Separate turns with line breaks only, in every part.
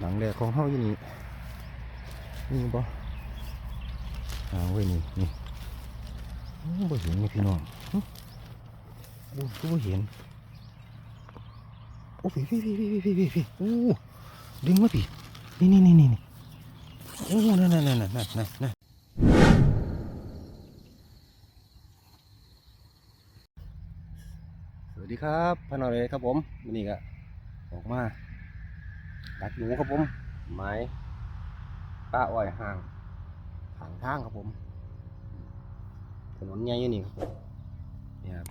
หลังแรกของเฮาอยู่นี่นี่บ่หาไว้นี่นี่โอ้บ่เห็นนี่พี่น้องหึโอ้ก็บ่เห็นโอ้พี่พี่พี่พี่พี่พี่พี่โอ้ดึงมาพี่นี่นี่นี่นี่โอ้นั่นนั่นนั่นนั่นนั่นนั่นสวัสดีครับพนอเลยครับผมวันนี้ก็ออกมา ดักหนูครับผมไม้ป้าอ้อยห่างทางทางครับผม ถนนใหญ่อยู่นี่ครับผมนี่ครับ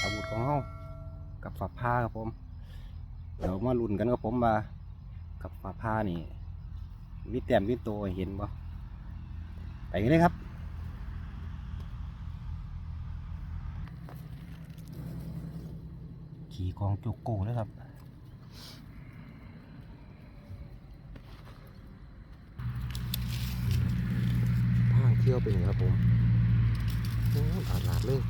อาวุธของเฮากับฝาผ้าครับผม เดี๋ยวมาลุ้นกันครับผมว่ากับฝาผ้านี่วิแต้มวิโตเห็นบ่ไปกันเลยครับขี่กองโจโก้เลยครับ ที่ยวเป็นไงครับผมโอ้อาดลาดเลย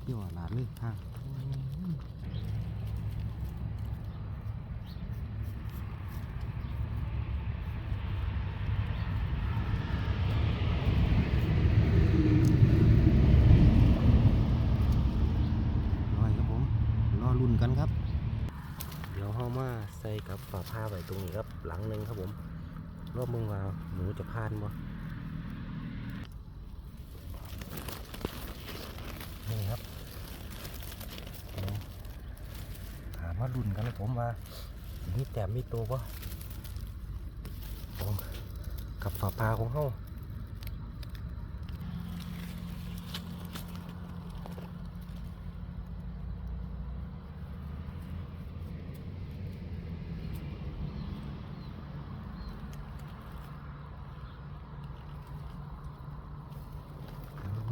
เที่ยวอาดลาดเลยทางลอยครับผม รอรุ่นกันครับ เดี๋ยวเข้ามาใส่กับฝาผ้าไว้ตรงนี้ครับ หลังหนึ่งครับผมรอบมึงว่าหนูจะพานบ่นี่ครับเดี๋ยวหามารุ่นกันเลยผมว่ามีแต้มมีตัวบ่กับฝาผ้าของเขา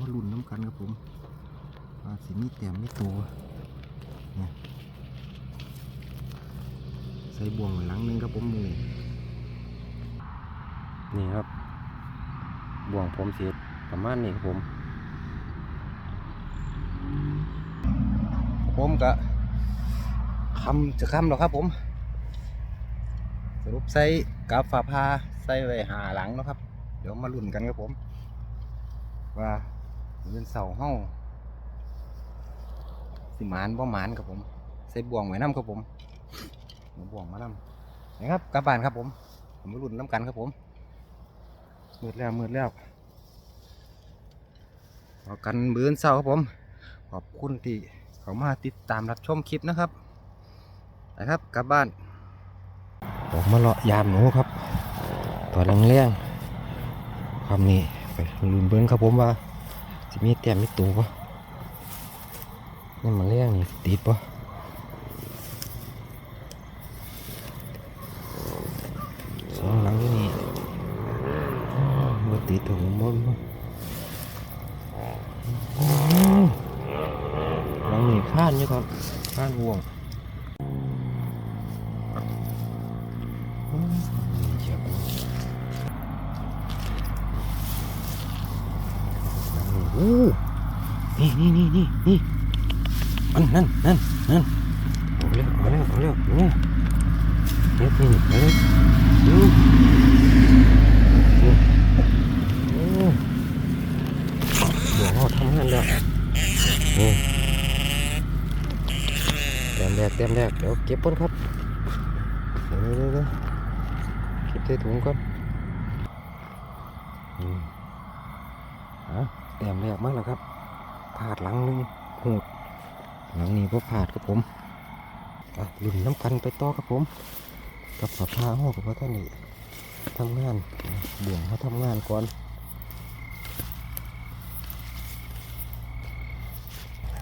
มาลุ่นน้ำ กันครับผมว่าสิมีแต้มมีตัวเนี่ยใส่บ่วงไว้หลังหนึงครับผมมือนี่ครับ บ่วงผมเสียประมาณนี้ครับผม ผมกะคำจะคำหรอกครับผม สรุปใส่กาฝาพาใส่ไว้หาหลังเนาะครับ เดี๋ยวมาลุ่นกันครับผม ว่า เงินเสาเฮาสิหมานบ่หมานครับผม ใส่บ่วงไว้น้ำครับผมเอาบ่วงมาน้ำนะครับกลับบ้านครับผมผมมาลุ้นน้ำกันครับผมมืดแล้วมืดแล้วพอกันมื้อเสาร์ครับผม ขอบคุณที่เขามาติดตามรับชมคลิปนะครับนะครับกลับบ้านออกมาเลาะยามหนูครับตอนแรงๆความนี้ไปลุ้นเบิ้งครับผมว่า จะมีแต้มมีตัวปะนี่มันเลี้ยงนี่ติดปะสองหลังนี่บ่ติดถุงบนบ่หลังนี่ข้านอยู่ครับข้านห่วงเจ็บ โอ้นี่นี่นี่นี่นี่มันนั่นนั่นนั่นเอาเร็วเอาเร็วเอาเร็วเอาเร็วเฮ็ดนี่เอาเร็วดูดูโอ้บอกเขาทำงานแล้วนี่เต็มแรกเต็มแรกเดี๋ยวเก็บก่อนครับเดี๋ยวเดี๋ยวเดี๋ยวเก็บใส่ถุงก่อนอืม อะแต้มแรกมากแล้วครับผาดหลังหนึงหูดหลังนี้พอผาดครับผมอะลุ่นน้ำกันไปต่อครับผม กับฝาผ้าห้อกับว่าท่านนี่ทำงานบ่วงเขาทำงานก่อน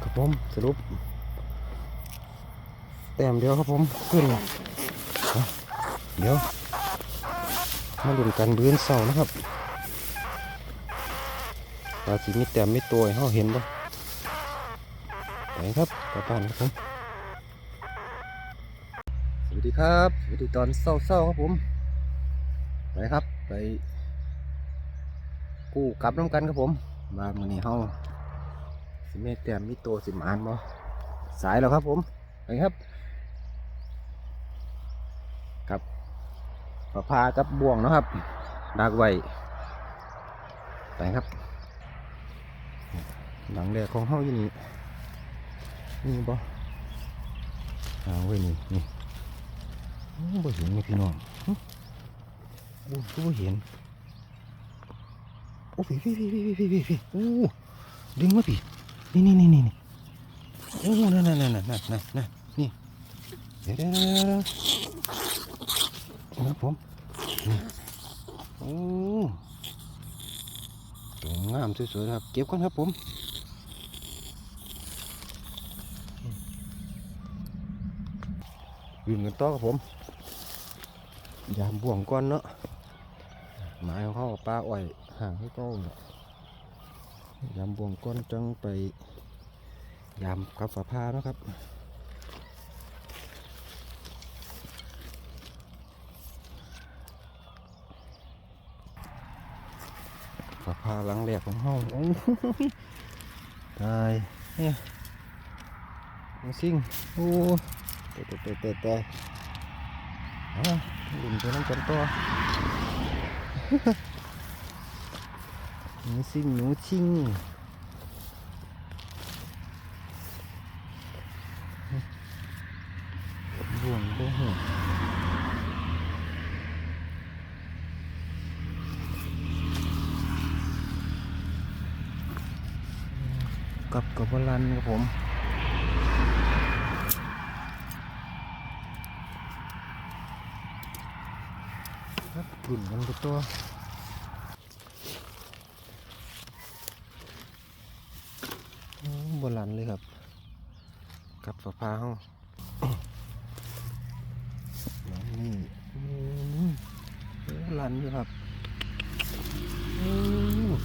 ครับผมสรุป แต้มเดียวครับผมขึ้นเดี๋ยวมาหลุ้นกันบื้นเสานะครับาสิมีแต้มมีตัวให้เขาเห็นบ่ไปครับกลับบ้านครับผมสวัสดีครับ สวัสดีตอนเศร้าๆครับผม ไปครับไป กู้กลับน้ำกันครับผมว่ามื้อนี้เฮาสิแม่แต้มมีโตสิหมานบ่สายแล้วครับผมไปครับ ครับปลาพากับบ่วงนะครับดักไว้ไปครับ หลังแรกของเฮาอยู่นี่นี่บ่เอาไว้นี่นี่บ่เห็นนี่พี่น้องหึโอ้ก็บ่เห็นโอ้พี่พี่พี่พี่พี่พี่พี่โอ้ดึงมาพี่นี่นี่นี่นี่นี่โอ้นั่นนั่นนั่นนั่นนั่นนั่นนี่เดี๋ยวเดี๋ยวเดี๋ยวเดี๋ยวครับผมโอ้งามสวยๆครับเก็บก่อนครับผม วิ่งกันต่อครับผม ยามบ่วงก่อนเนาะหมายของเขาปลาอ้อยห่างให้ก้าเนี่ยามบ่วงก้อนจังไป ยามกับฝาพาเนาะครับฝาพาหลังแหลกของเขาตายเนี่ยมาซิ่งโอ้ เตะเตะเตะเตะเตะเอาลุนไปน้ำกันต่อหนูซิ่งหนูชิงบ่วงบ่หัวกับกับบอลันครับผมครับ กลุ่นกันไปตัวโอ้บหลันเลยครับ กับฝาพาหลันนี่อืมโอ้หลันอยู่ครับ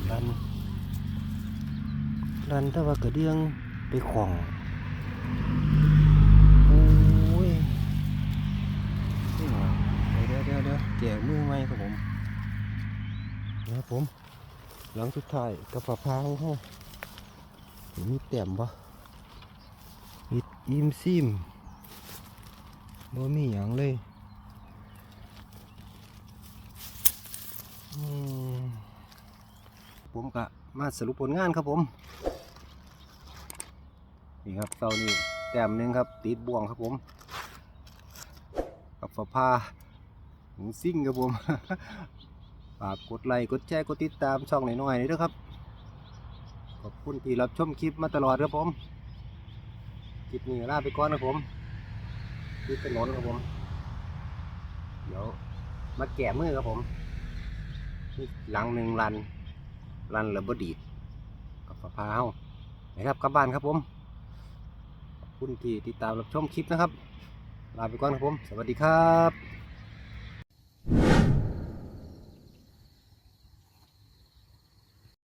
หลันหลันแต่ว่าเกระเดื่องไปของโอ้ยนี่หว่า เดี๋ยวเดี๋ยวแกะมือไหมครับผมนะครับผม หลังสุดท้ายกับฝาพาของเฮามีแต้มปะมีอิมซิมบ่มีหยังเลยผมกะมาสรุปผลงานครับผม นี่ครับเสานี่แต้มหนึ่งครับ ติดบ่วงครับผม กับฝาพา หมูซิ่งครับผมฝากกดไลค์กดแชร์กดติดตามช่องหน่อยๆนี่ด้วยครับ ขอบคุณที่รับชมคลิปมาตลอดครับผมคลิปนี้ลาไปก่อนนะผมคลิปเป็นหนนครับผม เดี๋ยวมาแกะมือครับผมนี่หลังหนึ่งรันรันระเบดีดกับฝาพาเฮานะครับกลับบ้านครับผมขอบคุณที่ติดตามรับชมคลิปนะครับ ลาไปก่อนครับผม สวัสดีครับ